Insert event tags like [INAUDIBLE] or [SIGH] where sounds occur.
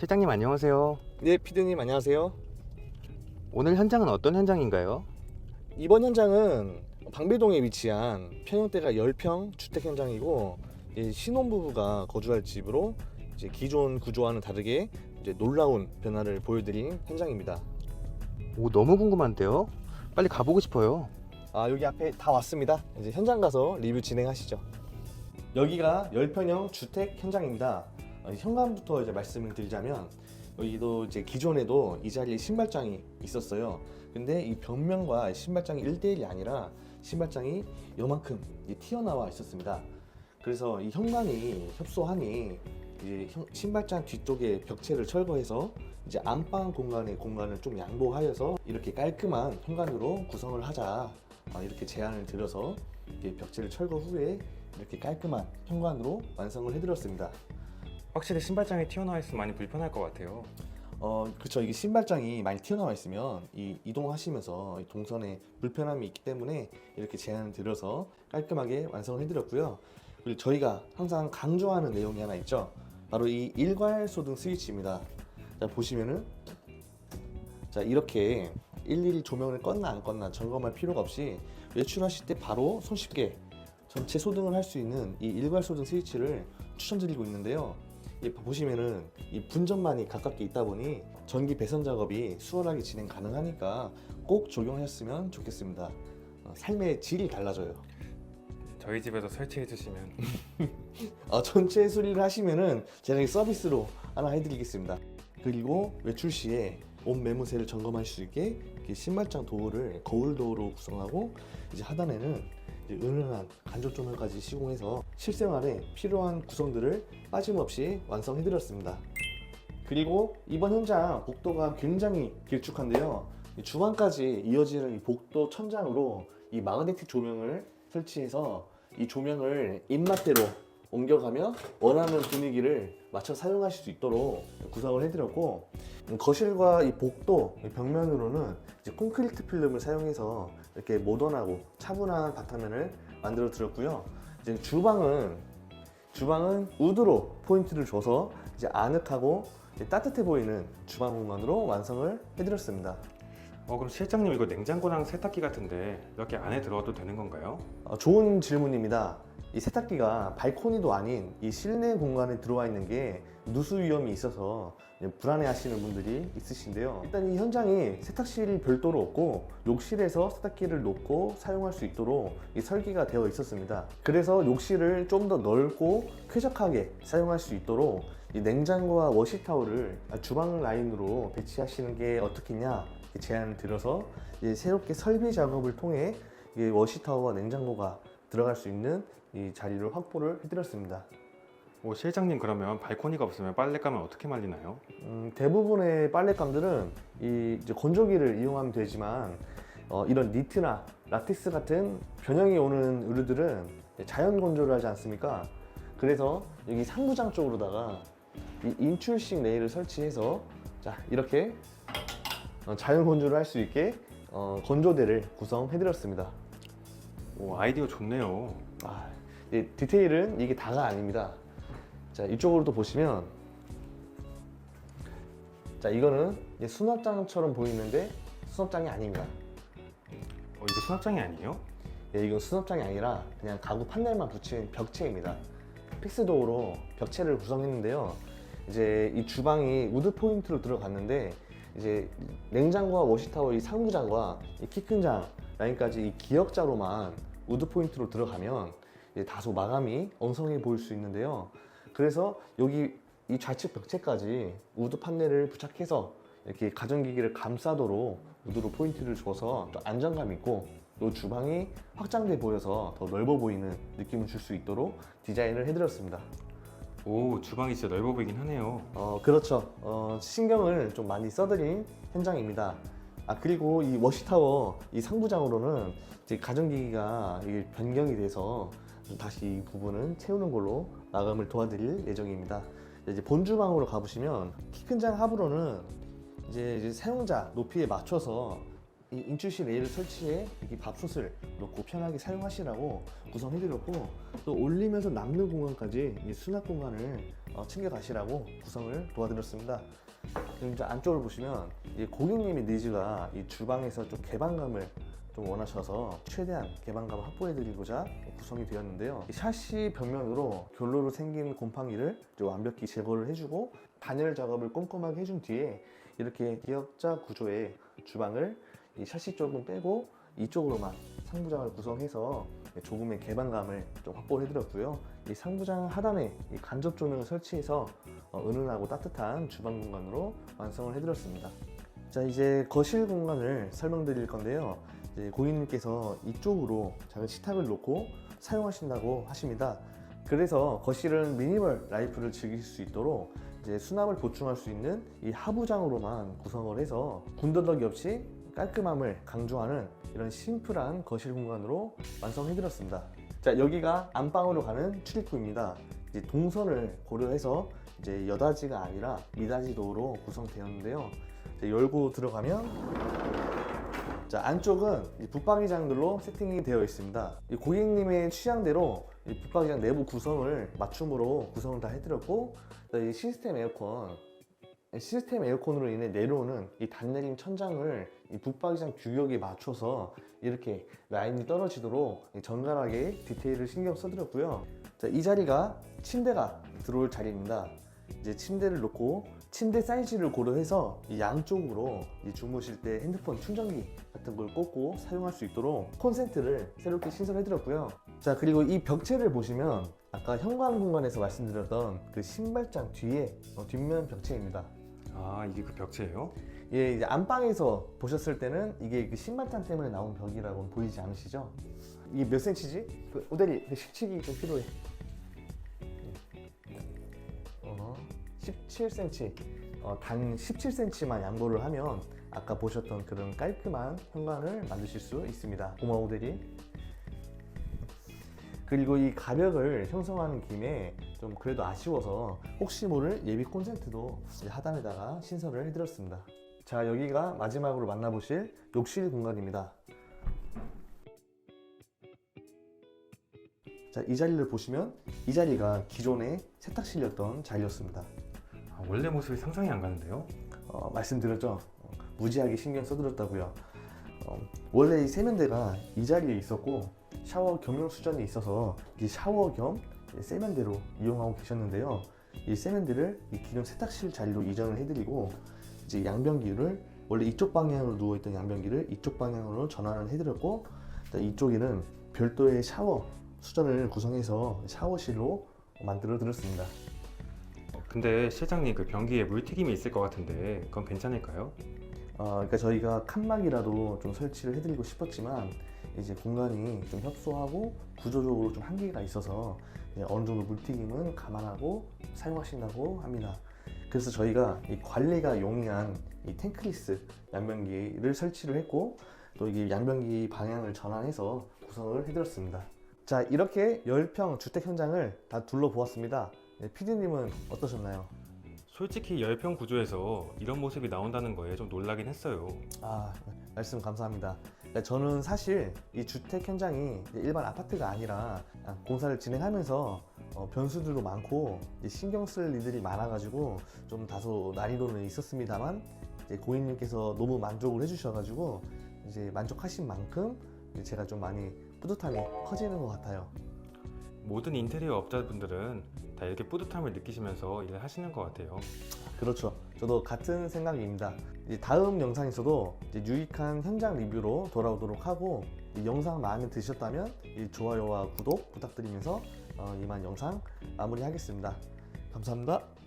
실장님 안녕하세요. 네, 피디님 안녕하세요. 오늘 현장은 어떤 현장인가요? 이번 현장은 방배동에 위치한 평형대가 10평 주택 현장이고 이 신혼부부가 거주할 집으로 이제 기존 구조와는 다르게 이제 놀라운 변화를 보여드린 현장입니다. 오 너무 궁금한데요. 빨리 가보고 싶어요. 아 여기 앞에 다 왔습니다. 이제 현장 가서 리뷰 진행하시죠. 여기가 10평형 주택 현장입니다. 어, 현관부터 이제 말씀을 드리자면 여기도 이제 기존에도 이 자리에 신발장이 있었어요. 근데 이 벽면과 신발장이 1대1이 아니라 신발장이 요만큼 튀어나와 있었습니다. 그래서 이 현관이 협소하니 이제 현- 신발장 뒤쪽에 벽체를 철거해서 이제 안방 공간의 공간을 좀 양보하여서 이렇게 깔끔한 현관으로 구성을 하자 아, 이렇게 제안을 드려서 벽체를 철거 후에 이렇게 깔끔한 현관으로 완성을 해드렸습니다. 확실히 신발장이 튀어나와 있으면 많이 불편할 것 같아요. 어, 그쵸. 이게 신발장이 많이 튀어나와 있으면 이 이동하시면서 이 동선에 불편함이 있기 때문에 이렇게 제안을 드려서 깔끔하게 완성을 해드렸고요. 그리고 저희가 항상 강조하는 내용이 하나 있죠. 바로 이 일괄 소등 스위치입니다. 자, 보시면은 자, 이렇게 일일이 조명을 껐나 안 껐나 점검할 필요가 없이 외출하실 때 바로 손쉽게 전체 소등을 할 수 있는 이 일괄 소등 스위치를 추천드리고 있는데요. 이 보시면은 이 분전만이 가깝게 있다 보니 전기 배선 작업이 수월하게 진행 가능하니까 꼭 적용하셨으면 좋겠습니다. 어, 삶의 질이 달라져요. 저희 집에도 설치해 주시면 [LAUGHS] 어, 전체 수리를 하시면은 제가 이 서비스로 하나 해드리겠습니다. 그리고 외출 시에 옷 매무새를 점검할 수 있게 신발장 도어를 거울 도어로 구성하고 이제 하단에는 이제 은은한 간접 조명까지 시공해서 실생활에 필요한 구성들을 빠짐없이 완성해드렸습니다. 그리고 이번 현장 복도가 굉장히 길쭉한데요. 이 주방까지 이어지는 이 복도 천장으로 이 마그네틱 조명을 설치해서 이 조명을 입맛대로 옮겨가며 원하는 분위기를 맞춰 사용하실 수 있도록 구성을 해드렸고 음, 거실과 이 복도 이 벽면으로는 이제 콘크리트 필름을 사용해서 이렇게 모던하고 차분한 바탕면을 만들어 드렸고요. 이제 주방은 주방은 우드로 포인트를 줘서 이제 아늑하고 이제 따뜻해 보이는 주방 공간으로 완성을 해드렸습니다. 어 그럼 실장님 이거 냉장고랑 세탁기 같은데 이렇게 안에 들어가도 되는 건가요? 어, 좋은 질문입니다. 이 세탁기가 발코니도 아닌 이 실내 공간에 들어와 있는 게 누수 위험이 있어서 불안해하시는 분들이 있으신데요. 일단 이 현장이 세탁실이 별도로 없고 욕실에서 세탁기를 놓고 사용할 수 있도록 이 설계가 되어 있었습니다. 그래서 욕실을 좀 더 넓고 쾌적하게 사용할 수 있도록 이 냉장고와 워시타워를 주방 라인으로 배치하시는 게 어떻겠냐 제안을 드려서 이제 새롭게 설비 작업을 통해 이 워시타워와 냉장고가 들어갈 수 있는 이 자리를 확보를 해드렸습니다. 오 실장님 그러면 발코니가 없으면 빨래감을 어떻게 말리나요? 음, 대부분의 빨랫감들은 이 이제 건조기를 이용하면 되지만 어, 이런 니트나 라텍스 같은 변형이 오는 의류들은 자연 건조를 하지 않습니까? 그래서 여기 상부장 쪽으로다가 이 인출식 레일을 설치해서 자 이렇게 어, 자연 건조를 할 수 있게 어, 건조대를 구성해드렸습니다. 오 아이디어 좋네요. 아, 이 디테일은 이게 다가 아닙니다. 자, 이쪽으로도 보시면 자, 이거는 이제 수납장처럼 보이는데 수납장이 아닙니다. 어 이거 수납장이 아니에요? 예, 이건 수납장이 아니라 그냥 가구 판넬만 붙인 벽체입니다. 픽스도어로 벽체를 구성했는데요. 이제 이 주방이 우드 포인트로 들어갔는데 이제 냉장고와 워시타워 이 상부장과 이키큰 장 라인까지 이 기역자로만 우드 포인트로 들어가면 다소 마감이 엉성해 보일 수 있는데요. 그래서 여기 이 좌측 벽체까지 우드 판넬을 부착해서 이렇게 가전기기를 감싸도록 우드로 포인트를 줘서 또 안정감 있고 또 주방이 확장돼 보여서 더 넓어 보이는 느낌을 줄 수 있도록 디자인을 해드렸습니다. 오 주방이 진짜 넓어 보이긴 하네요. 어, 그렇죠. 어, 신경을 좀 많이 써드린 현장입니다. 아, 그리고 이 워시타워 이 상부장으로는 이제 가전기기가 변경이 돼서 다시 이 부분은 채우는 걸로 마감을 도와드릴 예정입니다. 이제 본주방으로 가보시면 키 큰 장 하부로는 이제, 이제 사용자 높이에 맞춰서 이 인출식 레일을 설치해 이 밥솥을 놓고 편하게 사용하시라고 구성해드렸고 또 올리면서 남는 공간까지 이 수납 공간을 어, 챙겨가시라고 구성을 도와드렸습니다. 그럼 이제 안쪽을 보시면 이 고객님의 니즈가 이 주방에서 좀 개방감을 좀 원하셔서 최대한 개방감을 확보해드리고자 구성이 되었는데요. 이 샤시 벽면으로 결로로 생긴 곰팡이를 완벽히 제거를 해주고 단열 작업을 꼼꼼하게 해준 뒤에 이렇게 기역자 구조의 주방을 이 샤시 쪽은 빼고 이쪽으로만 상부장을 구성해서 조금의 개방감을 좀 확보를 해드렸고요. 이 상부장 하단에 이 간접 조명을 설치해서 어, 은은하고 따뜻한 주방 공간으로 완성을 해드렸습니다. 자 이제 거실 공간을 설명드릴 건데요. 이제 고객님께서 이쪽으로 작은 식탁을 놓고 사용하신다고 하십니다. 그래서 거실은 미니멀 라이프를 즐길 수 있도록 이제 수납을 보충할 수 있는 이 하부장으로만 구성을 해서 군더더기 없이 깔끔함을 강조하는 이런 심플한 거실 공간으로 완성해드렸습니다. 자 여기가 안방으로 가는 출입구입니다. 이제 동선을 고려해서 이제 여다지가 아니라 미다지 도로 구성되었는데요. 이제 열고 들어가면 자 안쪽은 이 붙박이장들로 세팅이 되어 있습니다. 이 고객님의 취향대로 이 붙박이장 내부 구성을 맞춤으로 구성을 다 해드렸고 이 시스템 에어컨 시스템 에어컨으로 인해 내려오는 이 단내림 천장을 이 붙박이장 규격에 맞춰서 이렇게 라인이 떨어지도록 이 정갈하게 디테일을 신경 써드렸고요. 자, 이 자리가 침대가 들어올 자리입니다. 이제 침대를 놓고 침대 사이즈를 고려해서 이 양쪽으로 이 주무실 때 핸드폰 충전기 같은 걸 꽂고 사용할 수 있도록 콘센트를 새롭게 신설해드렸고요. 자 그리고 이 벽체를 보시면 아까 현관 공간에서 말씀드렸던 그 신발장 뒤에 어, 뒷면 벽체입니다. 아 이게 그 벽체예요? 예, 이제 안방에서 보셨을 때는 이게 그 신발장 때문에 나온 벽이라고 보이지 않으시죠? 이게 몇 센치지? 그 오대리 그 식칙이 좀 필요해. 어, 17cm. 어, 단 17cm만 양보를 하면 아까 보셨던 그런 깔끔한 현관을 만드실 수 있습니다. 고마워 오대리. 그리고 이 가벽을 형성하는 김에 좀 그래도 아쉬워서 혹시 모를 예비 콘센트도 하단에다가 신설을 해드렸습니다. 자 여기가 마지막으로 만나보실 욕실 공간입니다. 자 이 자리를 보시면 이 자리가 기존의 세탁실이었던 자리였습니다. 아, 원래 모습이 상상이 안 가는데요? 어, 말씀드렸죠. 어, 무지하게 신경 써드렸다고요. 어, 원래 이 세면대가 이 자리에 있었고 샤워 겸용 수전이 있어서 이 샤워 겸 세면대로 이용하고 계셨는데요. 이 세면대를 이 기존 세탁실 자리로 이전을 해드리고 이제 양변기를 원래 이쪽 방향으로 누워있던 양변기를 이쪽 방향으로 전환을 해드렸고 이쪽에는 별도의 샤워 수전을 구성해서 샤워실로 만들어 드렸습니다. 어, 근데 실장님 그 변기에 물 튀김이 있을 것 같은데 그건 괜찮을까요? 어, 그러니까 저희가 칸막이라도 좀 설치를 해드리고 싶었지만 이제 공간이 좀 협소하고 구조적으로 좀 한계가 있어서 어느 정도 물튀김은 감안하고 사용하신다고 합니다. 그래서 저희가 이 관리가 용이한 이 탱크리스 양변기를 설치를 했고 또 이게 양변기 방향을 전환해서 구성을 해드렸습니다. 자 이렇게 10평 주택 현장을 다 둘러보았습니다. 네, PD님은 어떠셨나요? 솔직히 열평 구조에서 이런 모습이 나온다는 거에 좀 놀라긴 했어요. 아 말씀 감사합니다. 그러니까 저는 사실 이 주택 현장이 일반 아파트가 아니라 공사를 진행하면서 어, 변수들도 많고 신경 쓸 일들이 많아가지고 좀 다소 난이도는 있었습니다만 고객님께서 너무 만족을 해주셔가지고 이제 만족하신 만큼 제가 좀 많이 뿌듯함이 커지는 것 같아요. 모든 인테리어 업자분들은 다 이렇게 뿌듯함을 느끼시면서 일을 하시는 것 같아요. 그렇죠. 저도 같은 생각입니다. 이제 다음 영상에서도 이제 유익한 현장 리뷰로 돌아오도록 하고 이 영상 마음에 드셨다면 이 좋아요와 구독 부탁드리면서 어, 이만 영상 마무리하겠습니다. 감사합니다.